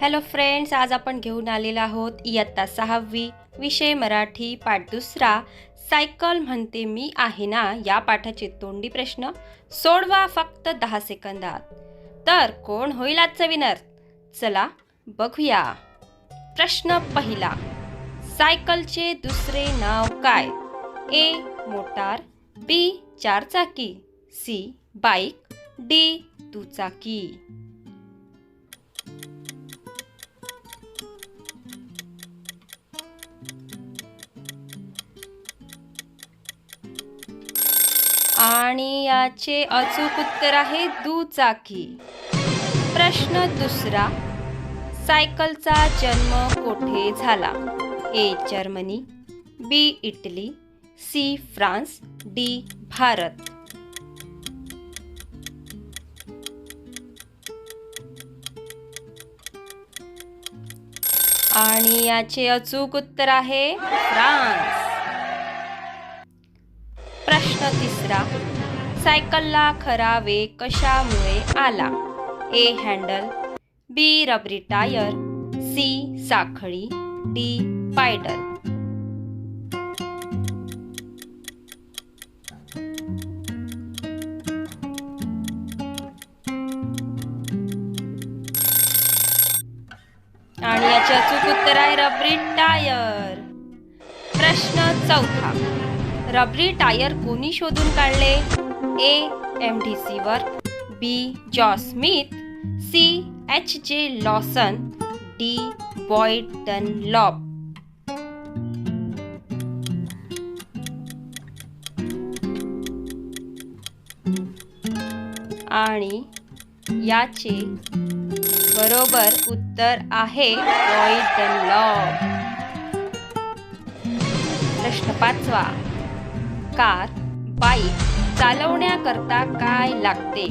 Hello friends आज आपण घेऊन आलेलो आहोत इयत्ता सहावी विषय मराठी पाठ दुसरा. सायकल म्हणते मी आहे ना या पाठाचे तोंडी प्रश्न. सोडवा फक्त दहा सेकंदात. तर कोण होईल आजचा विनर चला बघूया. प्रश्न पहिला. सायकलचे दुसरे नाव काय? ए मोटार बी चारचाकी सी बाईक डी दुचाकी. आणि याचे अचूक उत्तर आहे दुचाकी. प्रश्न दुसरा सायकलचा जन्म कोठे झाला? A Germany B Italy C France D Bharat. आणि याचे अचूक उत्तर आहे फ्रान्स. प्रश्न तिसरा. सायकलला खरा वेग कशामुळे आला? ए हँडल बी रबरी टायर सी साखळी डी पायडल आणि याचे अचूक उत्तर आहे रबरी टायर प्रश्न चौथा. रबरी टायर कोणी शोधून काढले? A M D C Work B Jo Smith C H J Lawson D Boyd Dunlop. आणि याचे बरोबर उत्तर आहे बॉयड डन लॉब. प्रश्न पाचवा. कार बाईक चालवण्याकरता काय लागते?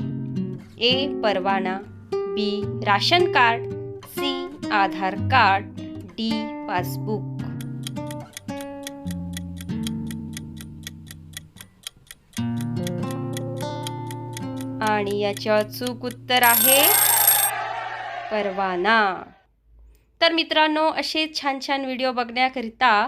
ए परवाना B ration card C Aadhaar card D passbook. आणि याचे अचूक उत्तर आहे परवाना. तर मित्रांनो असे छान छान व्हिडिओ बघण्याकरिता